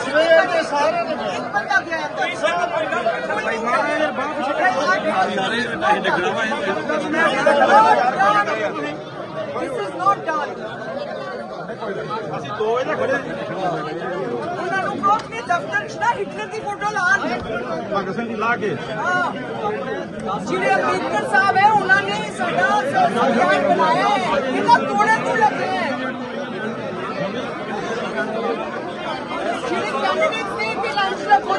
ਸਵੇਰ ਦੇ ਸਾਰੇ ਇੱਕ ਬੰਦਾ ਗਿਆ This is not done. ਅਸੀਂ 2 ਵਜੇ ਖੜੇ ਉਹਨਾਂ ਨੂੰ ਕਹੋ ਕਿ ਦਫ਼ਤਰ 'ਚ ਨਾ ਹਿਟਲਰ ਦੀ ਫੋਟੋ ਲਾਣ ਭਗਤ ਸਿੰਘ ਦੀ ਲਾ ਕੇ ਜਿਹੜੇ ਅੰਬੇਦਕਰ ਸਾਹਿਬ ਹੈ ਉਹਨਾਂ ਨੇ ਸਾਡਾ ਸੰਵਿਧਾਨ ਬਣਾਇਆ ਹੈ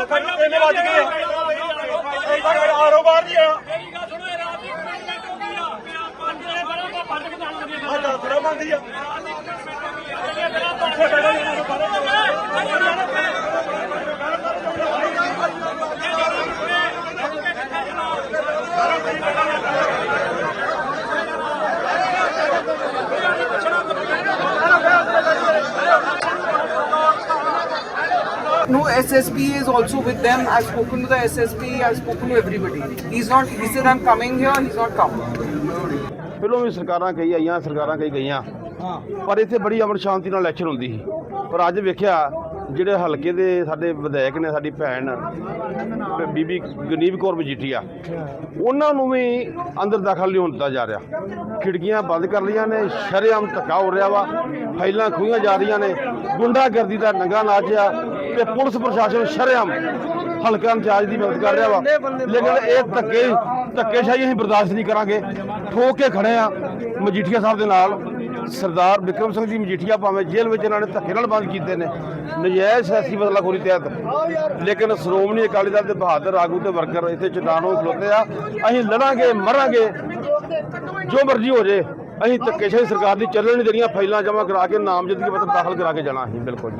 ਰੱਖੋ ਜੀ ਜੀ ਸਾਡੇ ਨਾਲ ਨਾਲ ਸਾਡੀ ਆਰੋਬਾਰ ਨਹੀਂ ਆ। ਮੇਰੀ ਗੱਲ ਸੁਣੋ ਇਹ ਰਾਤ ਦੀ ਕਮੈਂਟਮੈਂਟ ਹੋ ਗਈ ਆ। ਵੀ ਆ ਪੰਜ ਜਣੇ ਬੜਾ ਪੰਜ ਕਿ ਜਾਣ ਲੱਗੇ ਆ। No, SSP is also with them. I've spoken to the SSP, I've spoken to everybody. He's not, he said, I'm coming here, he's not come. ਪਹਿਲਾਂ ਵੀ ਸਰਕਾਰਾਂ ਕਈ ਆਈਆਂ ਸਰਕਾਰਾਂ ਕਈ ਗਈਆਂ। ਪਰ ਇੱਥੇ ਬੜੀ ਅਮਨ ਸ਼ਾਂਤੀ ਨਾਲ ਇਲੈਕਸ਼ਨ ਹੁੰਦੀ ਸੀ। ਪਰ ਅੱਜ ਵੇਖਿਆ ਜਿਹੜੇ ਹਲਕੇ ਦੇ ਸਾਡੇ ਵਿਧਾਇਕ ਨੇ ਸਾਡੀ ਭੈਣ ਬ- ਬੀਬੀ ਗਨੀਬ ਕੌਰ ਮਜੀਠੀਆ ਉਹਨਾਂ ਨੂੰ ਵੀ ਅੰਦਰ ਦਾਖਲ ਨਹੀਂ ਹੋਣ ਦਿੱਤਾ ਜਾ ਰਿਹਾ। ਖਿੜਕੀਆਂ ਬੰਦ ਕਰ ਲਈਆਂ ਨੇ ਸ਼ਰੇਆਮ ਧੱਕਾ ਹੋ ਰਿਹਾ ਵਾ। ਫਾਈਲਾਂ ਖੋਈਆਂ ਜਾ ਰਹੀਆਂ ਨੇ। ਗੁੰਡਾਗਰਦੀ ਦਾ ਨੰਗਾ ਨਾਚ ਆ। ਤੇ ਪੁਲਿਸ ਪ੍ਰਸ਼ਾਸਨ ਸ਼ਰਿਆਮ ਹਲਕਾ ਇੰਚਾਰਜ ਦੀ ਮਦਦ ਕਰ ਰਿਹਾ ਵਾ। ਲੇਕਿਨ ਇਹ ਧੱਕੇ, ਧੱਕੇਸ਼ਾਹੀ ਅਸੀਂ ਬਰਦਾਸ਼ਤ ਨਹੀਂ ਕਰਾਂਗੇ। ਠੋਕ ਕੇ ਖੜੇ ਆ ਮਜੀਠੀਆ ਸਾਹਿਬ ਦੇ ਨਾਲ। ਸਰਦਾਰ ਵਿਕਰਮ ਸਿੰਘ ਜੀ ਮਜੀਠੀਆ ਭਾਵੇਂ ਜੇਲ੍ਹ ਵਿੱਚ ਇਹਨਾਂ ਨੇ ਧੱਕੇ ਨਾਲ ਬੰਦ ਕੀਤੇ ਨੇ। ਨਜਾਇਜ਼ ਸਿਆਸੀ ਬਦਲਾਖੋਰੀ ਤਹਿਤ। ਲੇਕਿਨ ਸ਼੍ਰੋਮਣੀ ਅਕਾਲੀ ਦਲ ਦੇ ਬਹਾਦਰ, ਆਗੂ ਤੇ ਵਰਕਰ ਇੱਥੇ ਚਟਾਨੋਂ ਖਲੋਤੇ ਆ। ਅਸੀਂ ਲੜਾਂਗੇ, ਮਰਾਂਗੇ। ਜੋ ਮਰਜ਼ੀ ਹੋ ਜੇ, ਅਸੀਂ ਧੱਕੇਸ਼ਾਹੀ ਸਰਕਾਰ ਦੀ ਚੱਲਣ ਨਹੀਂ ਦੇਣੀਆਂ ਫਾਈਲਾਂ ਜਮ੍ਹਾਂ ਕਰਾ ਕੇ ਨਾਮਜ਼ਦਗੀ ਪੱਤਰ ਦਾਖਲ ਕਰਾ ਕੇ ਜਾਣਾ ਅਸੀਂ, ਬਿਲਕੁਲ ਜੀ।